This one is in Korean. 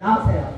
나오세요.